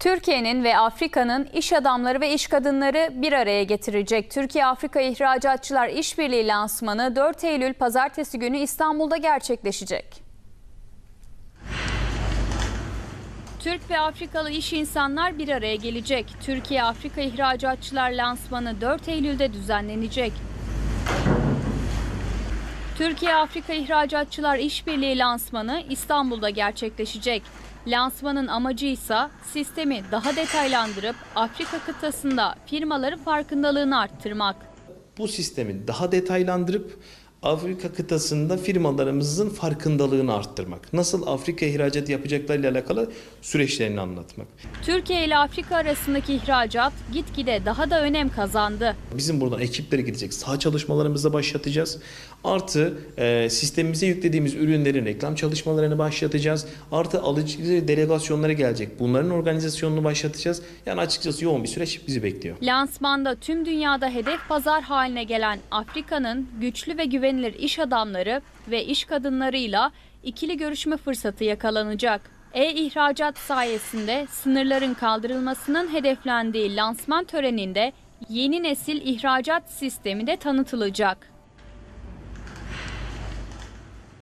Türkiye'nin ve Afrika'nın iş adamları ve iş kadınları bir araya getirecek. Türkiye-Afrika İhracatçılar İşbirliği lansmanı 4 Eylül pazartesi günü İstanbul'da gerçekleşecek. Türk ve Afrikalı iş insanlar bir araya gelecek. Türkiye-Afrika İhracatçılar lansmanı 4 Eylül'de düzenlenecek. Türkiye-Afrika İhracatçılar İşbirliği lansmanı İstanbul'da gerçekleşecek. Lansmanın amacı ise sistemi daha detaylandırıp Afrika kıtasında firmaların farkındalığını arttırmak. bu sistemi daha detaylandırıp Afrika kıtasında firmalarımızın farkındalığını arttırmak. Nasıl Afrika ihracatı yapacaklarıyla alakalı süreçlerini anlatmak. Türkiye ile Afrika arasındaki ihracat gitgide daha da önem kazandı. Bizim buradan ekipleri gidecek. Sağ çalışmalarımızı başlatacağız. Artı e, sistemimize yüklediğimiz ürünlerin reklam çalışmalarını başlatacağız. Artı alıcı delegasyonlara gelecek. Bunların organizasyonunu başlatacağız. Yani açıkçası yoğun bir süreç bizi bekliyor. Lansmanda tüm dünyada hedef pazar haline gelen Afrika'nın güçlü ve güvenilir iş adamları ve iş kadınlarıyla ikili görüşme fırsatı yakalanacak. E-ihracat sayesinde sınırların kaldırılmasının hedeflendiği lansman töreninde yeni nesil ihracat sistemi de tanıtılacak.